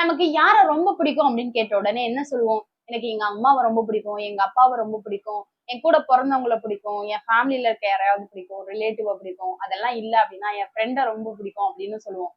நமக்கு யார ரொம்ப பிடிக்கும் அப்படின்னு கேட்ட உடனே என்ன சொல்லுவோம்? எனக்கு எங்க அம்மாவை ரொம்ப பிடிக்கும் எங்க அப்பாவை ரொம்ப பிடிக்கும் என் கூட பிறந்தவங்கள பிடிக்கும் என் ஃபேமிலியில இருக்க யாரையாவது பிடிக்கும் ரிலேட்டிவா பிடிக்கும் அதெல்லாம் இல்ல அப்படின்னா என் ஃப்ரெண்டை ரொம்ப பிடிக்கும் அப்படின்னு சொல்லுவோம்.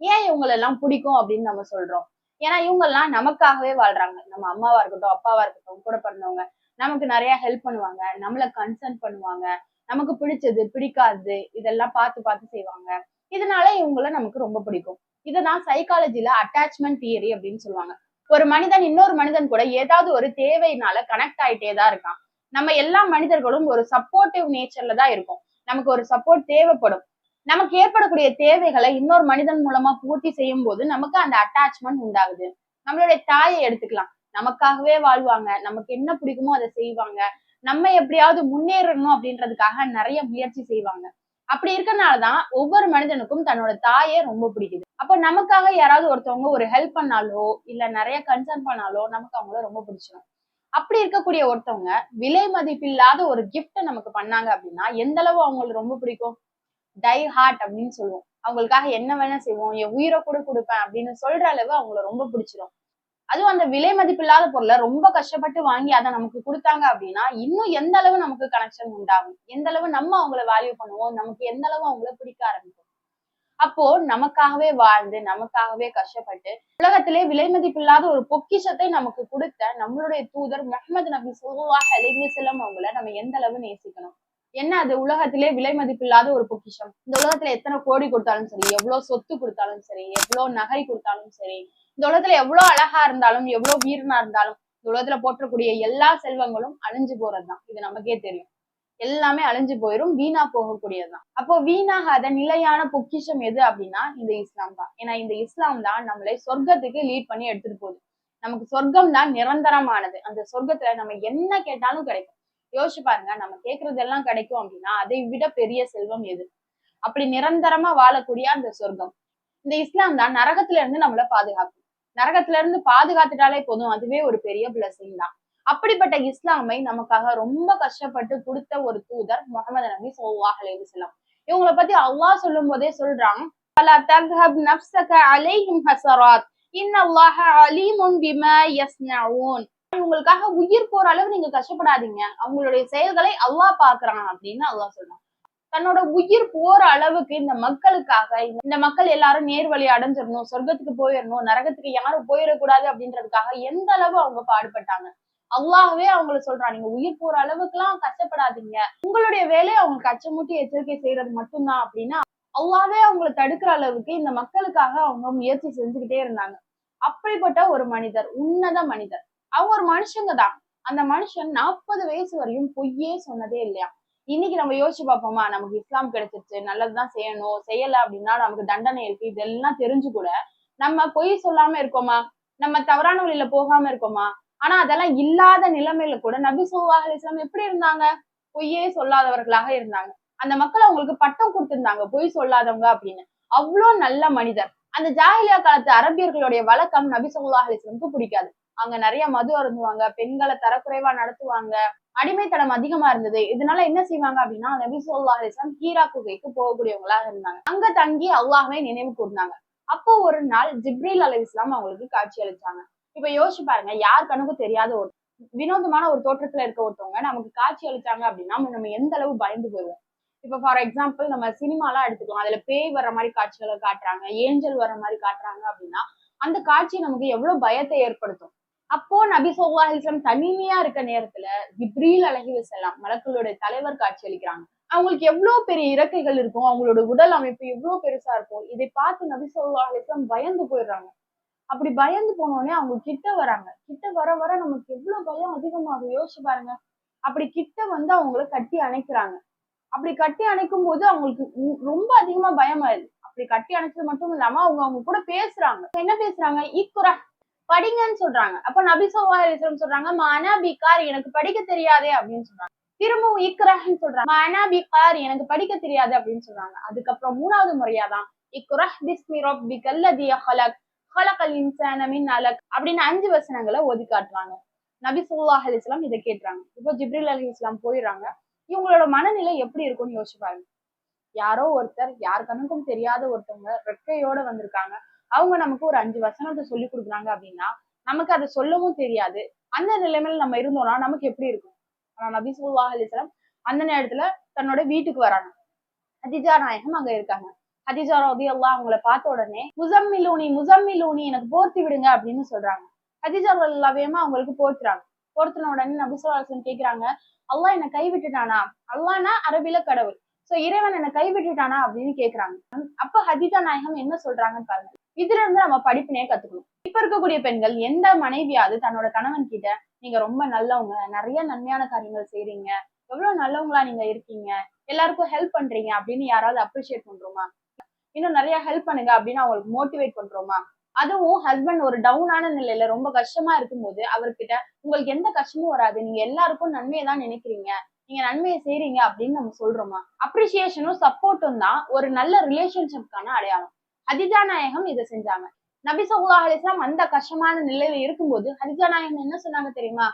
ஏன் இவங்களை எல்லாம் பிடிக்கும் அப்படின்னு நம்ம சொல்றோம்? ஏன்னா இவங்க எல்லாம் நமக்காகவே வாழ்றாங்க. நம்ம அம்மாவா இருக்கட்டும் அப்பாவா இருக்கட்டும் கூட பிறந்தவங்க நமக்கு நிறைய ஹெல்ப் பண்ணுவாங்க நம்மள கன்சர்ன் பண்ணுவாங்க நமக்கு பிடிச்சது பிடிக்காது இதெல்லாம் பார்த்து பார்த்து செய்வாங்க. இதனால இவங்கள நமக்கு ரொம்ப பிடிக்கும். இதுதான் சைக்காலஜில அட்டாச்மெண்ட் தியரி அப்படின்னு சொல்லுவாங்க. ஒரு மனிதன் இன்னொரு மனிதன் கூட ஏதாவது ஒரு தேவையினால கனெக்ட் ஆயிட்டே தான் இருக்கான். நம்ம எல்லா மனிதர்களும் ஒரு சப்போர்ட்டிவ் நேச்சர்ல தான் இருக்கும். நமக்கு ஒரு சப்போர்ட் தேவைப்படும். நமக்கு ஏற்படக்கூடிய தேவைகளை இன்னொரு மனிதன் மூலமா பூர்த்தி செய்யும் போது நமக்கு அந்த அட்டாச்மெண்ட் உண்டாகுது. நம்மளுடைய தாயை எடுத்துக்கலாம். நமக்காகவே வாழ்வாங்க. நமக்கு என்ன பிடிக்குமோ அதை செய்வாங்க. நம்ம எப்படியாவது முன்னேறணும் அப்படின்றதுக்காக நிறைய முயற்சி செய்வாங்க. அப்படி இருக்கிறனாலதான் ஒவ்வொரு மனிதனுக்கும் தன்னோட தாயே ரொம்ப பிடிக்குது. அப்ப நமக்காக யாராவது ஒருத்தவங்க ஒரு ஹெல்ப் பண்ணாலோ இல்ல நிறைய கன்சர்ன் பண்ணாலோ நமக்கு அவங்கள ரொம்ப பிடிச்சிடும் அப்படி இருக்கக்கூடிய ஒருத்தவங்க விலை மதிப்பில்லாத ஒரு கிஃப்ட நமக்கு பண்ணாங்க அப்படின்னா எந்த அளவு அவங்களுக்கு ரொம்ப பிடிக்கும்? டை ஹார்ட் அப்படின்னு சொல்லுவோம். அவங்களுக்காக என்ன வேணா செய்வோம். என் உயிரை கூட கொடுப்பேன் அப்படின்னு சொல்ற அளவு அவங்கள ரொம்ப பிடிச்சிரும். அதுவும் அந்த விலை மதிப்பில்லாத பொருளை ரொம்ப கஷ்டப்பட்டு வாங்கி அதை நமக்கு கொடுத்தாங்க அப்படின்னா இன்னும் எந்த அளவு நமக்கு கனெக்ஷன் உண்டாகும்? எந்த அளவு நம்ம அவங்கள வேல்யூ பண்ணுவோம்? நமக்கு எந்த அளவு அவங்கள பிடிக்க ஆரம்பிக்கும்? அப்போ நமக்காகவே வாழ்ந்து நமக்காகவே கஷ்டப்பட்டு உலகத்திலே விலை மதிப்பில்லாத ஒரு பொக்கிஷத்தை நமக்கு கொடுத்த நம்மளுடைய தூதர் முகமது நபி ஸல்லல்லாஹு அலைஹி அவங்கள நம்ம எந்த அளவு நேசிக்கணும்? என்ன அது? உலகத்திலே விலை மதிப்பில்லாத ஒரு பொக்கிஷம். இந்த உலகத்துல எத்தனை கோடி கொடுத்தாலும் சரி எவ்வளவு சொத்து கொடுத்தாலும் சரி எவ்வளவு நகை கொடுத்தாலும் சரி இந்த உலகத்துல எவ்வளவு அழகா இருந்தாலும் எவ்வளவு வீரனா இருந்தாலும் இந்த உலகத்துல போற்றக்கூடிய எல்லா செல்வங்களும் அழிஞ்சு போறதுதான். இது நமக்கே தெரியும். எல்லாமே அழிஞ்சு போயிரும் வீணா போகக்கூடியதுதான். அப்போ வீணாகாத நிலையான பொக்கிஷம் எது அப்படின்னா இந்த இஸ்லாம் தான். ஏன்னா இந்த இஸ்லாம் தான் நம்மளை சொர்க்கத்துக்கு லீட் பண்ணி எடுத்துட்டு போகுது. நமக்கு சொர்க்கம் தான் நிரந்தரமானது. அந்த சொர்க்கத்துல நம்ம என்ன கேட்டாலும் கிடைக்கும். யோசிச்சு பாருங்க நம்ம கேட்கறது எல்லாம் கிடைக்கும் அப்படின்னா அதை விட பெரிய செல்வம் எது? அப்படி நிரந்தரமா வாழக்கூடிய அந்த சொர்க்கம். இந்த இஸ்லாம் தான் நரகத்துல இருந்து நம்மளை பாதுகாக்கும். நரகத்துல இருந்து பாதுகாத்துட்டாலே போதும். அதுவே ஒரு பெரிய பிளஸிங் தான். அப்படிப்பட்ட இஸ்லாமை நமக்காக ரொம்ப கஷ்டப்பட்டு கொடுத்த ஒரு தூதர் முகமது நபி ஸல்லல்லாஹு அலைஹி இவங்களை பத்தி அல்லாஹ் சொல்லும் போதே சொல்றாங்க "ஃபலா தக்ஹப் நஃப்ஸக அலைஹிம் ஹஸராத். இன்னல்லாஹ அலீமுன் பிமா யஸ்னஊன். உங்களுக்காக உயிர் போற அளவு நீங்க கஷ்டப்படாதீங்க. அவங்களுடைய செயல்களை அல்லாஹ் பாக்குறான் அப்படின்னு அல்லாஹ் சொல்றான். தன்னோட உயிர் போற அளவுக்கு இந்த மக்களுக்காக இந்த மக்கள் எல்லாரும் நேர்வழி அடைஞ்சிடணும் சொர்க்கத்துக்கு போயிடணும் நரகத்துக்கு யாரும் போயிடக்கூடாது அப்படின்றதுக்காக எந்த அளவு அவங்க பாடுபட்டாங்க? அல்லாஹ்வே அவங்கள சொல்றான் நீங்க உயிர் போற அளவுக்கு எல்லாம் கஷ்டப்படாதீங்க. உங்களுடைய வேலையை அவங்க அச்சமூட்டி எச்சரிக்கை செய்யறது மட்டும்தான். அப்படின்னா அல்லாவே அவங்களை தடுக்கிற அளவுக்கு இந்த மக்களுக்காக அவங்க முயற்சி செஞ்சுக்கிட்டே இருந்தாங்க. அப்படிப்பட்ட ஒரு மனிதர் உன்னத மனிதர். அவங்க ஒரு மனுஷங்க தான். அந்த மனுஷன் நாற்பது வயசு வரையும் பொய்யே சொன்னதே இல்லையா இன்னைக்கு நம்ம யோசிச்சு பார்ப்போமா நமக்கு இஸ்லாம் கிடைச்சிருச்சு நல்லதுதான் செய்யணும் செய்யல அப்படின்னா நமக்கு தண்டனை இருக்கு இதெல்லாம் தெரிஞ்சு கூட நம்ம பொய் சொல்லாம இருக்கோமா? நம்ம தவறான வழியில போகாம இருக்கோமா? ஆனா அதெல்லாம் இல்லாத நிலைமையில கூட நபி ஸல்லல்லாஹு இஸ்லாம் எப்படி இருந்தாங்க? பொய்யே சொல்லாதவர்களாக இருந்தாங்க. அந்த மக்கள் அவங்களுக்கு பட்டம் கொடுத்திருந்தாங்க பொய் சொல்லாதவங்க அப்படின்னு. அவ்வளோ நல்ல மனிதர். அந்த ஜாஹிலியா காலத்து அரபியர்களுடைய வழக்கம் நபி சொல்லாஹ் இஸ்லாமுக்கு பிடிக்காது. அங்க நிறைய மது அருந்துவாங்க பெண்களை தரக்குறைவா நடத்துவாங்க. அடிமைத்தனம் அதிகமா இருந்தது. இதனால என்ன செய்வாங்க அப்படின்னா நபி சொல்லா அலிஸ்லாம் ஹீரா குகைக்கு போகக்கூடியவங்களாக இருந்தாங்க. அங்க தங்கி அல்லாஹ்வை நினைவு கூர்ந்தாங்க. அப்போ ஒரு நாள் ஜிப்ரீல் அலை இஸ்லாம் அவங்களுக்கு காட்சி அளிச்சாங்க. இப்ப யோசிச்சு பாருங்க யார் கணக்கும் தெரியாத ஒரு வினோதமான ஒரு தோற்றத்துல இருக்க ஒருத்தவங்க நமக்கு காட்சி அளிச்சாங்க அப்படின்னா நம்ம எந்த அளவு பயந்து போயிடுவோம்? இப்ப ஃபார் எக்ஸாம்பிள் நம்ம சினிமாலாம் எடுத்துக்கலாம். அதுல பேய் வர்ற மாதிரி காட்சிகளை காட்டுறாங்க ஏஞ்சல் வர்ற மாதிரி காட்டுறாங்க அப்படின்னா அந்த காட்சி நமக்கு எவ்வளவு பயத்தை ஏற்படுத்தும்? அப்போ நபி சொல்லா அலிஸ்லாம் தனிமையா இருக்க நேரத்துல ஜிப்ரீல் அலஹி வசலாம் மலக்களுடைய தலைவர் காட்சி அளிக்கிறாங்க. அவங்களுக்கு எவ்வளவு பெரிய இறக்கைகள் இருக்கும் அவங்களோட உடல் அமைப்பு எவ்வளவு பெருசா இருக்கும் இதை பார்த்து நபி சொல்லா அலிஸ்லாம் பயந்து போயிடுறாங்க. அப்படி பயந்து போனோடனே அவங்க கிட்ட வராங்க. கிட்ட வர வர நமக்கு எவ்வளவு பயம் அதிகமாகும் யோசிச்சு பாருங்க. அப்படி கிட்ட வந்து அவங்கள கட்டி அணைக்கிறாங்க. அப்படி கட்டி அணைக்கும் போது அவங்களுக்கு ரொம்ப அதிகமா பயமாயிருது அப்படி கட்டி அணைச்சது மட்டும் இல்லாம அவங்க அவங்க கூட பேசுறாங்க. என்ன பேசுறாங்க? ஈக்குரா படிங்கன்னு சொல்றாங்க. அப்ப நபி ஸல்லல்லாஹு அலைஹி சொல்றாங்க மானா பிகார் எனக்கு படிக்க தெரியாதே அப்படின்னு சொல்றாங்க. திரும்பவும் இக்ரஹ்னு சொல்றாங்க மானா பிகார் எனக்கு படிக்க தெரியாது அப்படின்னு சொல்றாங்க. அதுக்கப்புறம் மூணாவது முறையாதான் இக்ரஹ் பிஸ்மி ரப்பிக்கல் லதி ஹலக் அல் இன்சான மின் அலக் அப்படின்னு அஞ்சு வசனங்களை ஓதி காட்டுறாங்க. நபி ஸல்லல்லாஹு அலைஹி இதை கேட்டுறாங்க இப்போ ஜிப்ரில் அலி இஸ்லாம் போயிடுறாங்க. இவங்களோட மனநிலை எப்படி இருக்கும்னு யோசிச்சு பாருங்க. யாரோ ஒருத்தர் யார் கணக்கும் தெரியாத ஒருத்தவங்க ரெக்கையோட வந்திருக்காங்க. அவங்க நமக்கு ஒரு அஞ்சு வசனத்தை சொல்லி கொடுக்குறாங்க அப்படின்னா நமக்கு அதை சொல்லவும் தெரியாது. அந்த நிலைமையில நம்ம இருந்தோம்னா நமக்கு எப்படி இருக்கும்? ஆனா நபி சுல்லா அலிஸ்லாம் அந்த நேரத்துல தன்னோட வீட்டுக்கு வராங்க. ஹதிஜா நாயகம் அங்க இருக்காங்க. ஹதிஜா ரதி அல்லா அவங்கள பார்த்த உடனே முசம்மிலூனி முசம்மிலூனி எனக்கு போர்த்தி விடுங்க அப்படின்னு சொல்றாங்க. ஹதிஜா ரல்லா அவங்களுக்கு போர்த்துறாங்க. போர்த்தின உடனே நபி ஸல்லல்லாஹு அலைஹி கேக்குறாங்க அல்லாஹ் என்னை கைவிட்டுட்டானா? அல்லானா அரபில கடவுள். சோ இறைவன் என்னை கைவிட்டுட்டானா? அப்படின்னு கேக்குறாங்க. அப்ப ஹதிஜா நாயகம் என்ன சொல்றாங்கன்னு பாருங்க. இதுல இருந்து நம்ம படிப்பினையே கத்துக்கணும். இப்ப இருக்கக்கூடிய பெண்கள் எந்த மனைவியாவது தன்னோட கணவன் கிட்ட நீங்க ரொம்ப நல்லவங்க நிறைய நன்மையான காரியங்கள் செய்யறீங்க எவ்வளவு நல்லவங்களா நீங்க இருக்கீங்க எல்லாருக்கும் ஹெல்ப் பண்றீங்க அப்படின்னு யாராவது அப்ரிஷியேட் பண்றோமா? இன்னும் நிறைய ஹெல்ப் பண்ணுங்க அப்படின்னு அவங்களுக்கு மோட்டிவேட் பண்றோமா? அதுவும் ஹஸ்பண்ட் ஒரு டவுனான நிலையில ரொம்ப கஷ்டமா இருக்கும்போது அவர்கிட்ட உங்களுக்கு எந்த கஷ்டமும் வராது நீங்க எல்லாருக்கும் நன்மையை தான் நினைக்கிறீங்க நீங்க நன்மையை செய்றீங்க அப்படின்னு நம்ம சொல்றோமா? அப்ரிசியேஷனும் சப்போர்ட்டும் தான் ஒரு நல்ல ரிலேஷன்ஷிப்கான அடையாளம். ஹதிஜா நாயகம் இதை செஞ்சாங்க. நபி ஸல்லல்லாஹு அலிஸ்லாம் அந்த கஷ்டமான நிலையில இருக்கும்போது ஹதிஜா நாயகம் என்ன சொன்னாங்க தெரியுமா?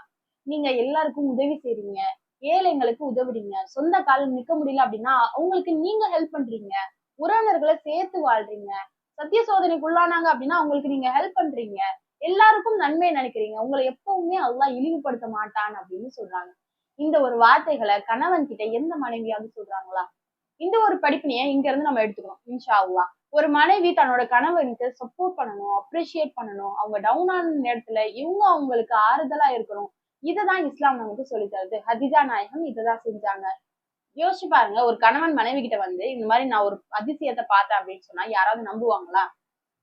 நீங்க எல்லாருக்கும் உதவி செய்றீங்க. ஏழைங்களுக்கு உதவுறீங்க. சொந்த காலில் நிக்க முடியல அப்படின்னா அவங்களுக்கு நீங்க ஹெல்ப் பண்றீங்க. உறவினர்களை சேர்த்து வாழ்றீங்க. சத்திய சோதனைக்கு உள்ளானாங்க அப்படின்னா அவங்களுக்கு நீங்க ஹெல்ப் பண்றீங்க. எல்லாருக்கும் நன்மை நினைக்கிறீங்க. உங்களை எப்பவுமே அல்லா இழிவுபடுத்த மாட்டான் அப்படின்னு சொல்றாங்க. இந்த ஒரு வார்த்தைகளை கணவன் கிட்ட எந்த மனைவியாவது சொல்றாங்களா? இந்த ஒரு படிப்பினைய இங்க இருந்து நம்ம எடுத்துக்கணும் இன்ஷா அல்லா ஒரு மனைவி தன்னோட கணவனுக்கு சப்போர்ட் பண்ணணும் அப்ரிஷியேட் பண்ணணும். அவங்க டவுன் ஆன நேரத்துல இவங்க அவங்களுக்கு ஆறுதலா இருக்கணும். இதுதான் இஸ்லாம் நமக்கு சொல்லி தருது. ஹதிஜா நாயகம் இதுதான் செஞ்சாங்க. யோசிச்சு பாருங்க ஒரு கணவன் மனைவி கிட்ட வந்து இந்த மாதிரி நான் ஒரு அதிசயத்தை பார்த்தேன் அப்படின்னு சொன்னா யாராவது நம்புவாங்களா?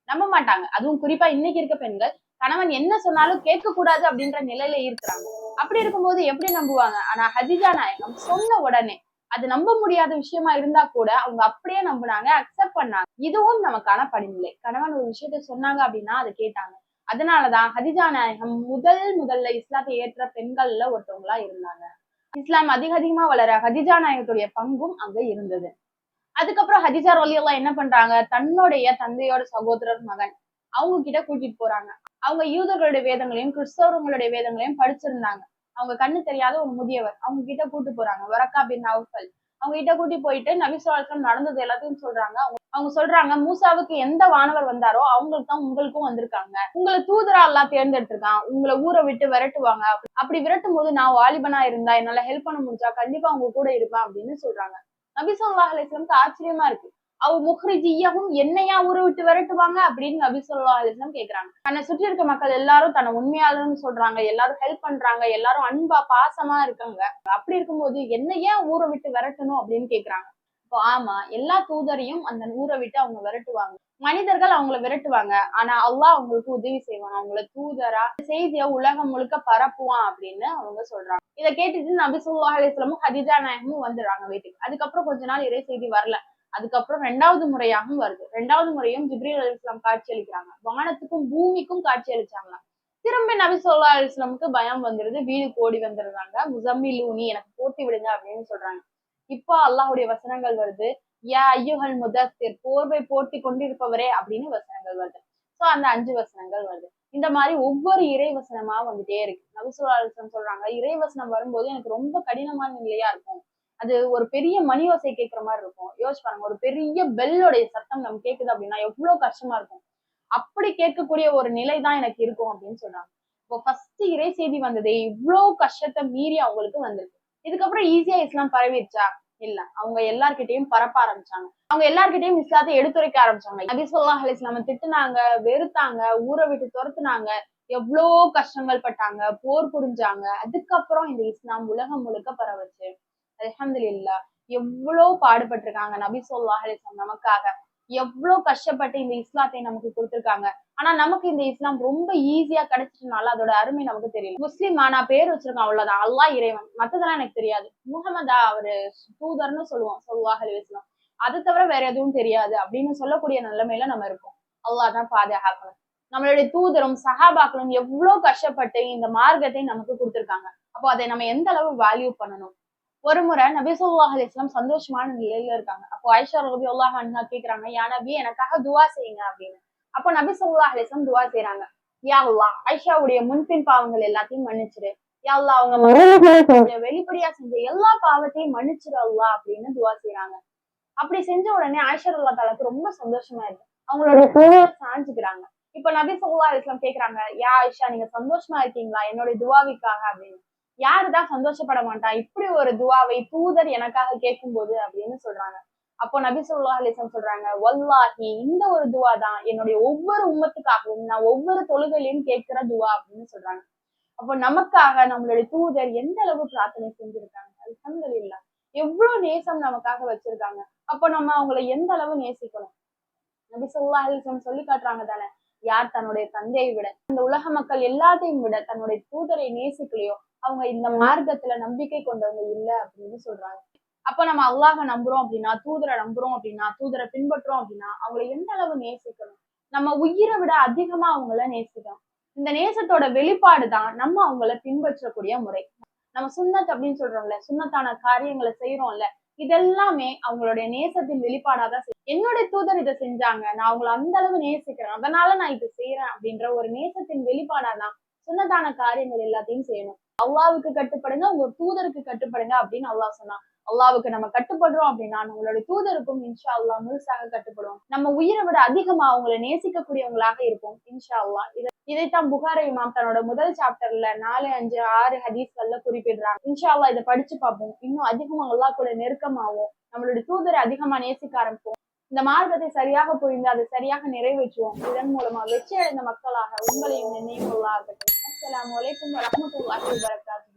நம்ப மாட்டாங்க. அதுவும் குறிப்பா இன்னைக்கு இருக்க பெண்கள் கணவன் என்ன சொன்னாலும் கேட்க கூடாது அப்படின்ற நிலையில இருக்கிறாங்க. அப்படி இருக்கும்போது எப்படி நம்புவாங்க? ஆனா ஹதிஜா நாயகம் சொன்ன உடனே அது நம்ப முடியாத விஷயமா இருந்தா கூட அவங்க அப்படியே நம்புனாங்க அக்செப்ட் பண்ணாங்க. இதுவும் நமக்கான படிநிலை. கணவன் ஒரு விஷயத்த சொன்னாங்க அப்படின்னா அதை கேட்டாங்க. அதனாலதான் ஹதிஜா நாயகம் முதல் முதல்ல இஸ்லாத்தை ஏற்ற பெண்கள்ல ஒருத்தவங்களா இருந்தாங்க. இஸ்லாம் அதிக அதிகமா வளர ஹதிஜா நாயகத்துடைய பங்கும் அங்க இருந்தது. அதுக்கப்புறம் ஹதிஜா ரொலி எல்லாம் என்ன பண்றாங்க? தன்னுடைய தந்தையோட சகோதரர் மகன் அவங்க கிட்ட கூட்டிட்டு போறாங்க. அவங்க யூதர்களுடைய வேதங்களையும் கிறிஸ்தவர்களுடைய வேதங்களையும் படிச்சிருந்தாங்க. அவங்க கண்ணு தெரியாத ஒரு முதியவர். அவங்க கிட்ட கூட்டு போறாங்க. வரக்கா பின் நவுஃபல் அவங்க கிட்ட கூட்டி போயிட்டு நபிசுவாசம் நடந்தது எல்லாத்தையும் சொல்றாங்க. அவங்க அவங்க சொல்றாங்க மூசாவுக்கு எந்த வானவர் வந்தாரோ அவங்களுக்கு தான் உங்களுக்கும் வந்திருக்காங்க. உங்களை தூதரா எல்லாம் தேர்ந்தெடுத்திருக்கான். உங்களை ஊரை விட்டு விரட்டுவாங்க. அப்படி- விரட்டும் போது நான் வாலிபனா இருந்தா என்னால ஹெல்ப் பண்ண முடிஞ்சா கண்டிப்பா அவங்க கூட இருப்பேன் அப்படின்னு சொல்றாங்க. நபிசுல்லா ஸல்லல்லாஹு ஆச்சரியமா இருக்கு. அவ முஹ்ரிஜியவும் என்னையா ஊரை விட்டு விரட்டுவாங்க அப்படின்னு நபி சொல்லா அலைஹி கேக்குறாங்க. தன்னை சுற்றி இருக்க மக்கள் எல்லாரும் தன்னை உண்மையாளர்னு சொல்றாங்க எல்லாரும் ஹெல்ப் பண்றாங்க எல்லாரும் அன்பா பாசமா இருக்காங்க. அப்படி இருக்கும்போது என்ன ஏன் ஊரை விட்டு விரட்டணும் அப்படின்னு கேக்குறாங்க. இப்போ ஆமா எல்லா தூதரையும் அந்த ஊரை விட்டு அவங்க விரட்டுவாங்க. மனிதர்கள் அவங்கள விரட்டுவாங்க. ஆனா அல்லாஹ் அவங்களுக்கு உதவி செய்வான். அவங்கள தூதரா செய்திய உலகம் முழுக்க பரப்புவான் அப்படின்னு அவங்க சொல்றாங்க. இதை கேட்டுட்டு நபி ஸல்லல்லாஹு அலிஸ்லமும் ஹதிஜா நாயகமும் வந்துடுறாங்க வீட்டுக்கு. அதுக்கப்புறம் கொஞ்ச நாள் இறை செய்தி வரல. அதுக்கப்புறம் ரெண்டாவது முறையாகவும் வருது. ரெண்டாவது முறையும் ஜிப்ரீல் அலி இஸ்லாம் காட்சி அளிக்கிறாங்க. வானத்துக்கும் பூமிக்கும் காட்சி அளிச்சாங்களாம் திரும்ப நபி சொல்லா அலிஸ்லாமுக்கு பயம் வந்துருது. வீடு ஓடி வந்துடுறாங்க முசம்மிலூனி எனக்கு போட்டி விடுங்க அப்படின்னு சொல்றாங்க. இப்போ அல்லாஹுடைய வசனங்கள் வருது. யா ஐயுஹல் முதஸ்திர் போர்வை போட்டி கொண்டிருப்பவரே அப்படின்னு வசனங்கள் வருது. ஸோ அந்த அஞ்சு வசனங்கள் வருது. இந்த மாதிரி ஒவ்வொரு இறை வசனமா வந்துட்டே இருக்கு. நபிசுல்லா அலிஸ்லாம் சொல்றாங்க இறை வசனம் வரும்போது எனக்கு ரொம்ப கடினமான நிலையா இருக்கும். அது ஒரு பெரிய மணி ஓசை கேட்கிற மாதிரி இருக்கும். யோசிச்சு பாருங்க ஒரு பெரிய பெல்லோடைய சத்தம் நம்ம கேக்குது அப்படின்னா எவ்வளவு கஷ்டமா இருக்கும். அப்படி கேட்கக்கூடிய ஒரு நிலை தான் எனக்கு இருக்கும் அப்படின்னு சொல்றாங்க. இப்போ ஃபர்ஸ்ட் இறை செய்தி வந்ததே இவ்வளவு கஷ்டத்தை மீறி அவங்களுக்கு வந்திருக்கு. இதுக்கப்புறம் ஈஸியா இஸ்லாம் பரவிடுச்சா? இல்ல. அவங்க எல்லார்கிட்டயும் பரப்ப ஆரம்பிச்சாங்க. அவங்க எல்லார்கிட்டயும் இஸ்லாத்தை எடுத்துரைக்க ஆரம்பிச்சாங்க. நபி ஸல்லல்லாஹு இஸ்லாம திட்டுனாங்க வெறுத்தாங்க ஊரை விட்டு துரத்துனாங்க எவ்வளோ கஷ்டங்கள் பட்டாங்க போர் புரிஞ்சாங்க. அதுக்கப்புறம் இந்த இஸ்லாம் உலகம் முழுக்க பரவச்சு. அலமதுல்லா எவ்வளோ பாடுபட்டிருக்காங்க நபி ஸல்லல்லாஹு அலைஹி நமக்காக. எவ்வளோ கஷ்டப்பட்டு இந்த இஸ்லாத்தை நமக்கு கொடுத்துருக்காங்க. ஆனா நமக்கு இந்த இஸ்லாம் ரொம்ப ஈஸியா கிடைச்சிட்டனால அதோட அருமை நமக்கு தெரியல. முஸ்லீம் நான் பேர் வச்சிருக்கேன் அவ்வளவுதான். அல்லாஹ் இறைவன். மத்ததெல்லாம் எனக்கு தெரியாது. முகமதா அவரு தூதர்னு சொல்லுவோம் சொல்லுவாக அலிஸ்லாம் அதை தவிர வேற எதுவும் தெரியாது அப்படின்னு சொல்லக்கூடிய நிலைமையில நம்ம இருக்கோம். அல்லாஹ் தான் பாதுகாக்கணும் நம்மளுடைய தூதரும் சஹாபாக்களும் எவ்வளவு கஷ்டப்பட்டு இந்த மார்க்கத்தை நமக்கு கொடுத்துருக்காங்க. அப்போ அதை நம்ம எந்த அளவு வேல்யூ பண்ணணும்? ஒரு முறை நபி ஸல்லல்லாஹு அலைஹி வஸல்லம் சந்தோஷமான நிலையில இருக்காங்க. அப்போ ஆயிஷா ரலியல்லாஹு அன்ஹா கேக்குறாங்க யா நபி எனக்காக துவா செய்யுங்க அப்படின்னு. அப்போ நபி வஸல்லம் துவா செய்றாங்க. யா அல்லாஹ் ஆயிஷாவுடைய முன்பின் பாவங்கள் எல்லாத்தையும் மன்னிச்சிரு. யா அல்லாஹ் அவங்க வெளிப்படையா செஞ்ச எல்லா பாவத்தையும் மன்னிச்சிரு அல்லாஹ் அப்படின்னு துவா செய்றாங்க. அப்படி செஞ்ச உடனே ஆயிஷா அல்லா தாலாக்கு ரொம்ப சந்தோஷமா இருக்கு. அவங்களோட தோழ சாஞ்சுக்கிறாங்க. இப்ப நபி சொல்லா இஸ்லாம் கேக்குறாங்க யா ஆயிஷா நீங்க சந்தோஷமா இருக்கீங்களா? என்னுடைய துவாவிக்காக அப்படின்னு. யாருதான் சந்தோஷப்பட மாட்டா? இப்படி ஒரு துவாவை தூதர் எனக்காக கேட்கும்போது அப்படின்னு சொல்றாங்க. அப்போ நபி சொல்லா சொல்றாங்க வல்லாஹி இந்த ஒரு துவா தான் என்னுடைய ஒவ்வொரு உம்மத்துக்காகவும் நான் ஒவ்வொரு தொழுகையிலையும் கேட்கிற துவா அப்படின்னு சொல்றாங்க. அப்போ நமக்காக நம்மளுடைய தூதர் எந்த அளவு பிரார்த்தனை செஞ்சிருக்காங்க? அல்ஹம்துலில்லா. எவ்வளவு நேசம் நமக்காக வச்சிருக்காங்க. அப்போ நம்ம அவங்களை எந்த அளவு நேசிக்கணும்? நபி சொல்லா அலிசம் சொல்லி காட்டுறாங்க தானே யார் தன்னுடைய தந்தையை விட இந்த உலக மக்கள் எல்லாத்தையும் விட தன்னுடைய தூதரை நேசிக்கலையோ? அவங்க இந்த மார்க்கத்துல நம்பிக்கை கொண்டவங்க இல்ல அப்படின்னு சொல்றாங்க. அப்ப நம்ம அல்லாஹ நம்புறோம் அப்படின்னா தூதரை நம்புறோம் அப்படின்னா தூதரை பின்பற்றோம் அப்படின்னா அவங்களை எந்த அளவு நேசிக்கணும்? நம்ம உயிரை விட அதிகமா அவங்கள நேசிக்கணும். இந்த நேசத்தோட வெளிப்பாடு தான் நம்ம அவங்கள பின்பற்றக்கூடிய முறை. நம்ம சுண்ணத் அப்படின்னு சொல்றோம்ல சுண்ணத்தான காரியங்களை செய்யறோம்ல இதெல்லாமே அவங்களுடைய நேசத்தின் வெளிப்பாடாதான் என்னுடைய தூதர் இதை செஞ்சாங்க நான் அவங்களை அந்த அளவு நேசிக்கிறேன் அதனால நான் இதை செய்யறேன் அப்படின்ற ஒரு நேசத்தின் வெளிப்பாடாதான் சுண்ணத்தான காரியங்கள் எல்லாத்தையும் செய்யணும். அல்லாவுக்கு கட்டுப்படுங்க உங்க தூதருக்கு கட்டுப்படுங்க அப்படின்னு அல்லாஹ் சொன்னான். அல்லாவுக்கு நம்ம கட்டுப்படுறோம் அப்படின்னா நம்மளுடைய தூதருக்கும் இன்ஷா அல்லா முழுசாக கட்டுப்படுவோம். நம்ம உயிரை விட அதிகமா அவங்களை நேசிக்கக்கூடியவங்களாக இருப்போம் இன்ஷா அல்லா இதை இதைத்தான் புகாரை இமாம் தன்னோட முதல் சாப்டர்ல நாலு அஞ்சு ஆறு ஹதீஸ்கள்ல குறிப்பிடுறாங்க. இன்ஷா அல்லா இதை படிச்சு பார்ப்போம். இன்னும் அதிகமா அல்லாஹ் கூட நெருக்கமாவும் நம்மளுடைய தூதரை அதிகமா நேசிக்க ஆரம்பிப்போம். இந்த மார்க்கத்தை சரியாக புரிந்து அதை சரியாக நிறைவேற்றுவோம். இதன் மூலமா வெற்றி அடைந்த மக்களாக உங்களையும் Te alaikum molé como la cómo.